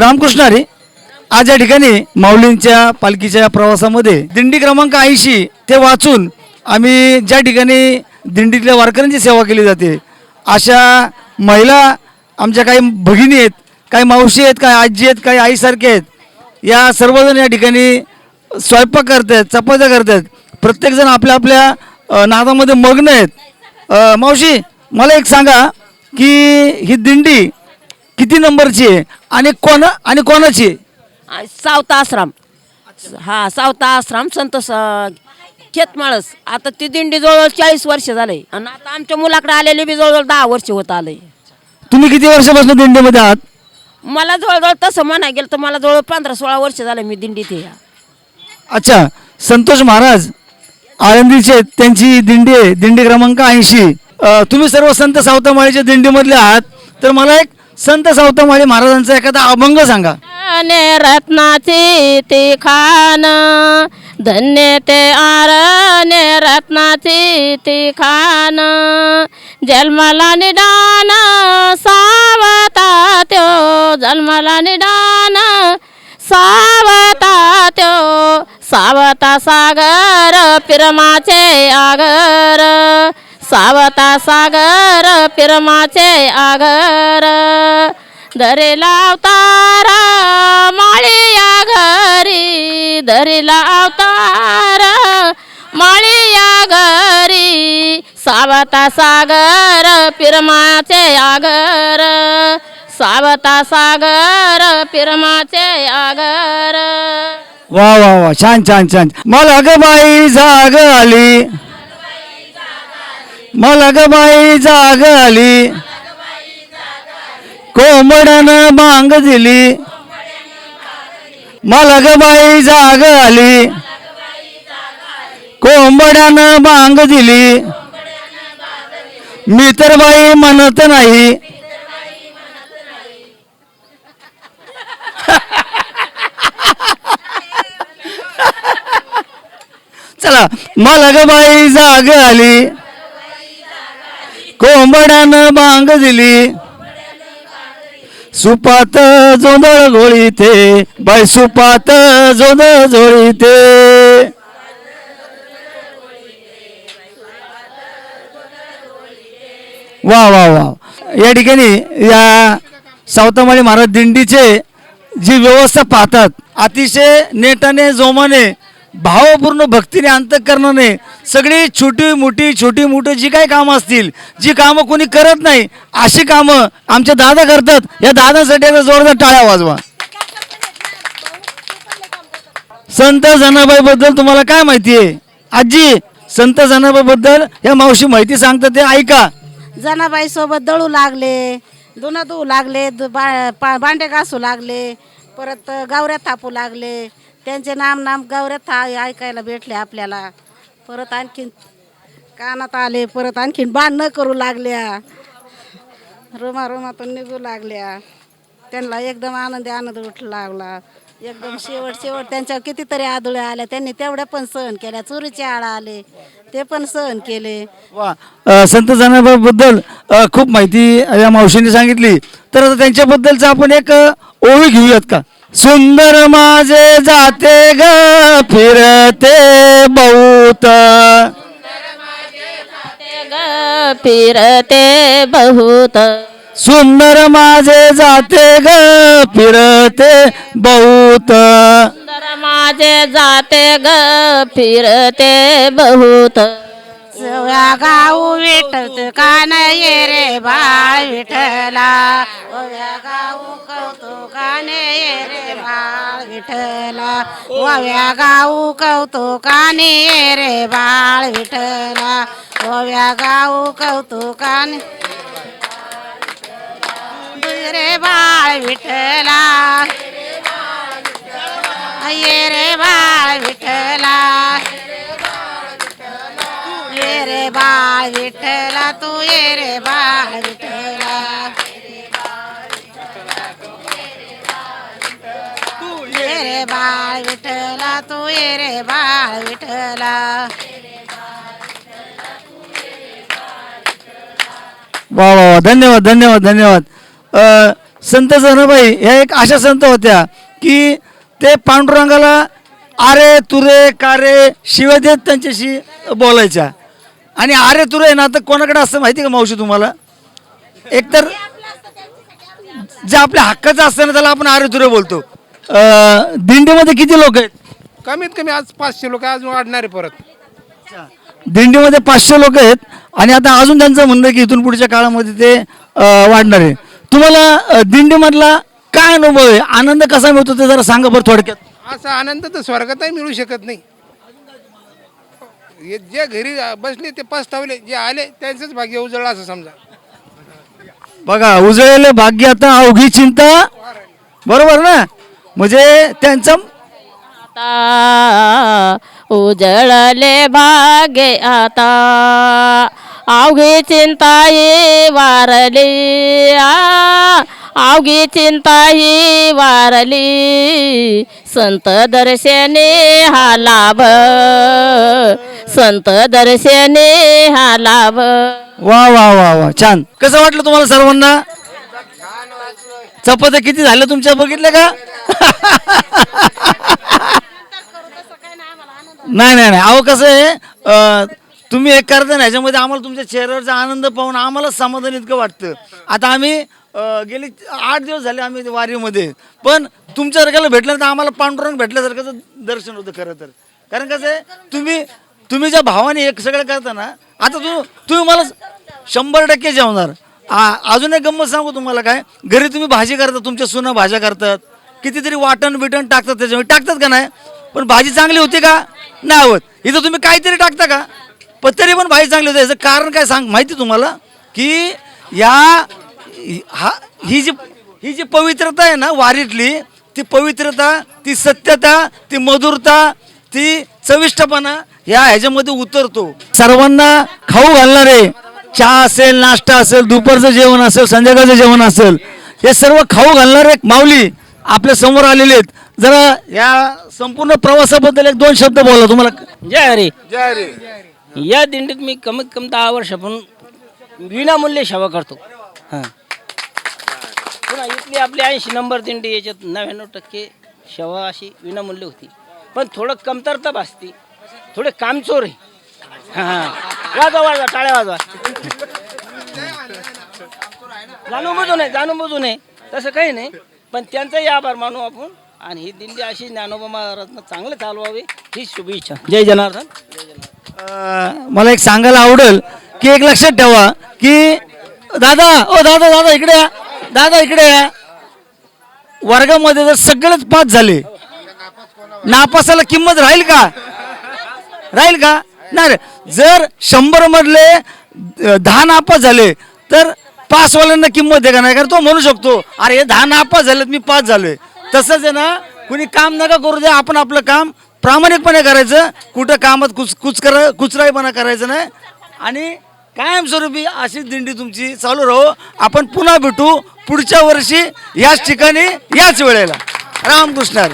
रामकृष्ण अरे आज या ठिकाणी माऊलींच्या पालखीच्या प्रवासामध्ये दिंडी क्रमांक ऐंशी ते वाचून आम्ही ज्या ठिकाणी दिंडीतल्या वारकऱ्यांची सेवा केली जाते अशा महिला आमच्या काही भगिनी आहेत काही मावशी आहेत काही आजी आहेत काही आईसारखे आहेत या सर्वजण या ठिकाणी स्वयंपाक करत आहेत चपात्या करत आहेत प्रत्येकजण आपल्या आपल्या नादामध्ये मग्न आहेत. मावशी मला एक सांगा की ही दिंडी किती नंबरची आहे? आणि कोण आणि कोणाची? आहे आ, सावता आश्रम. हा सावता आश्रम संत खेतमाळस आता ती दिंडी जवळजवळ चाळीस वर्ष झाले आणि आता आमच्या मुलाकडे आलेली बी जवळजवळ दहा वर्ष होत आले तुम्ही किती वर्षापासून दिंडीमध्ये आहात? मला जवळजवळ तसं म्हणाय गेलं तर मला जवळ पंधरा सोळा वर्ष झाले मी दिंडीत आहे. अच्छा संतोष महाराज आळंदीचे त्यांची दिंडी आहे दिंडी क्रमांक ऐंशी. तुम्ही सर्व संत सावतामाळीच्या दिंडीमधले आहात. तर मला एक संत सावतामाळी महाराजांचा एखादा अभंग सांगा. ने रत्नाची ती खान धन्य ते आरणे रत्नाची ती खान. जन्मला निदान सावता त्यो जन्मला निदान सावता त्यो. सावता सागर पिरमाचे आगर. सावता सागर पिरमाचे आगर. दरेला अवतार माळी या घरी दरीला अवतार माळी या घरी सावता सागर पिरमाचे आगर. सावता सागर पिरमाचे आगर. वा वा वा छान छान छान. मला ग बाई जाग आली. मला ग बाई जाग आली कोंबड्यानं बांग दिली. मला ग बाई जाग आली कोंबड्यानं बांग दिली. मी तर बाई म्हणत नाही. चला मला ग बाई जाग आली कोंबड्यानं बांग दिली सुपात जोंधळ घोळीते बाय सुपात जोंधळ झोळीते वा वा वा. या ठिकाणी या सावतामाळी महाराज दिंडीचे जी व्यवस्था पाहतात अतिशय नेटाने जोमाने भावपूर्ण भक्तीने अंतकरणाने सगळी छोटी मोठी छोटी मोठी जी काही कामं असतील जी कामं कोणी करत नाही अशी कामं आमचे दादा करतात. या दादासाठी आता जोरदार टाळ्या वाजवा. संत जनाबाई बद्दल तुम्हाला काय माहिती आहे? आजी संत जनाबाई बद्दल या मावशी माहिती सांगतात ते ऐका. जनाबाई सोबत दळू लागले धुणं धुवू लागले दु- बा- पा- भांडे घासू लागले परत गावऱ्या थापू लागले त्यांचे नाम नाम गावऱ्या था ऐकायला भेटले आपल्याला. परत आणखीन कानात आले परत आणखीन भांडणं करू लागल्या. रुमा रुमातून निघू लागल्या. त्यांना एकदम आनंदी आनंद उठू लागला. एकदम शेवट शेवट त्यांच्यावर कितीतरी आदुळ्या आल्या. त्यांनी तेवढ्या पण सहन केल्या. चोरीचे आळा आले. ते पण सहन केले. वा. अ, संत जनाबाबद्दल खूप माहिती या मावशींनी सांगितली. तर आता त्यांच्याबद्दलचं आपण एक अ, घेऊयात का? सुंदर माझे जाते ग फिरते बहुत. ग फिरते बहुत. सुंदर माझे जाते ग फिरते बहुत. सुंदर माझे जाते ग फिरते बहुत. गाऊ विठत कान ये रे बाळ विठला ओव्या गाऊ कौतुकाने रे बाळ विठला ओव्या गाऊ कौतुकाने रे बाळ विठला ओव्या गाऊ कौतुकाने रे बाळ विठला ये रे बाळ विठला ये रे बाळ विठ्ठला तू ये रे बाळ विठ्ठला. ये रे बाळ विठ्ठला तू ये रे बाळ विठ्ठला. वा वा वा. धन्यवाद धन्यवाद धन्यवाद. अ, संत जनाबाई ह्या एक अशा संत होत्या की ते पांडुरंगाला आरे तुरे कारे शिवाय देत त्यांच्याशी बोलायच्या. आणि आरे तुरे ना तर कोणाकडे असतं माहिती का मावशी तुम्हाला? एकतर जे आपल्या हक्काचं असतं ना त्याला आपण आरे तुरे बोलतो. अं, दिंडीमध्ये किती लोक आहेत? कमीत कमी आज पाचशे लोक अजून वाढणारे परत. दिंडीमध्ये पाचशे लोक आहेत आणि आता अजून त्यांचं म्हणणं आहे की इथून पुढच्या काळामध्ये ते अं, वाढणार आहे. तुम्हाला अं, दिंडीमधला काय अनुभव आहे? आनंद कसा मिळतो ते जरा सांगा बरं थोडक्यात. असा आनंद तर स्वर्गातही मिळू शकत नाही. हे जे घरी बसले ते पस्तावले जे आले त्यांचंच भाग्य उजळलं असं समजा. बघा उजळलेले भाग्य आता अवघी चिंता. बरोबर ना? म्हणजे त्यांचं आता उजळले भागे आता. अवघी चिंता ही वारली आ, अवघी चिंता ही वारली संत दर्शने हा लाभ संत दर्शने हा लाभ. वा वा वा वा छान. कसं वाटलं तुम्हाला सर्वांना? चपात्या किती झाल्या तुमच्या? बघितल्या का? नाही नाही नाही. अहो कसं आहे तुम्ही एक करता ना ह्याच्यामध्ये आम्हाला तुमच्या चेहऱ्यावरचा आनंद पाहून आम्हाला समाधान इतकं वाटतं. आता आम्ही अं, गेले आठ दिवस झाले आम्ही ते वारीमध्ये. पण तुमच्यासारख्याला भेटलं तर आम्हाला पांडुरंग भेटल्यासारखं दर्शन होतं खरं तर. कारण कसं आहे तुम्ही तुम्ही ज्या भावाने एक सगळं करता ना आता तू तुम्ही मला शंभर टक्के जेवणार. आ- अजून एक गंमत सांगू तुम्हाला काय घरी तुम्ही भाजी करता तुमच्या सुना भाज्या करतात. कितीतरी वाटण बिटण टाकतात त्याच्यामध्ये. टाकतात का नाही? पण भाजी चांगली होती का? नाही होत. इथं तुम्ही काहीतरी टाकता का? पण तरी पण भाजी चांगली होती. याचं कारण काय सांग माहिती तुम्हाला? की या हा ही जी ही जी पवित्रता आहे ना वारीतली ती पवित्रता ती सत्यता ती मधुरता ती चविष्टपणा या ह्याच्यामध्ये उतरतो. सर्वांना खाऊ घालणारे चहा असेल नाश्ता असेल दुपारचं जेवण असेल संध्याकाळचं जेवण असेल हे सर्व खाऊ घालणारे माऊली आपल्यासमोर आलेले आहेत. जरा या संपूर्ण प्रवासाबद्दल एक दोन शब्द बोला तुम्हाला. जय हरी. या दिंडीत मी कमीत कमी दहा वर्षापासून विनामूल्य सेवा करतो. हां. पुन्हा इथली आपली ऐंशी नंबर दिंडी याच्यात नव्याण्णव टक्के सेवा अशी विनामूल्य होती. पण थोडं कमतरता भासती. थोडे कामचोर आहे. हां. वाजवा वाजवा टाळ्या वाजवा. जाणून बुजून आहे जाणून बुजून आहे. तसं काही नाही. पण त्यांचाही आभार मानू आपण. आणि ही दिंडी अशी ज्ञानोबा महाराजनं चांगलं चालवावी ही शुभेच्छा. जय जनार्दन. अं, मला एक सांगायला आवडेल की एक लक्षात ठेवा की दादा ओ दादा दादा इकडे या. दादा इकडे या. वर्गामध्ये जर सगळेच पास झाले नापासाला किंमत राहील का? राहील का? नाही जर शंभर मधले दहा नापास झाले तर पासवाल्यांना किंमत आहे का नाही? कारण तो म्हणू शकतो अरे हे दहा नापास झालेत मी पास झालोय. तसंच आहे ना कुणी काम नका करू दे आपण आपलं काम प्रामाणिकपणे करायचं कुठं कामात कुच कुच करा कुचराईपणा करायचं नाही. आणि कायमस्वरूपी अशी दिंडी तुमची चालू राहो. आपण पुन्हा भेटू पुढच्या वर्षी याच ठिकाणी याच वेळेला. रामकृष्ण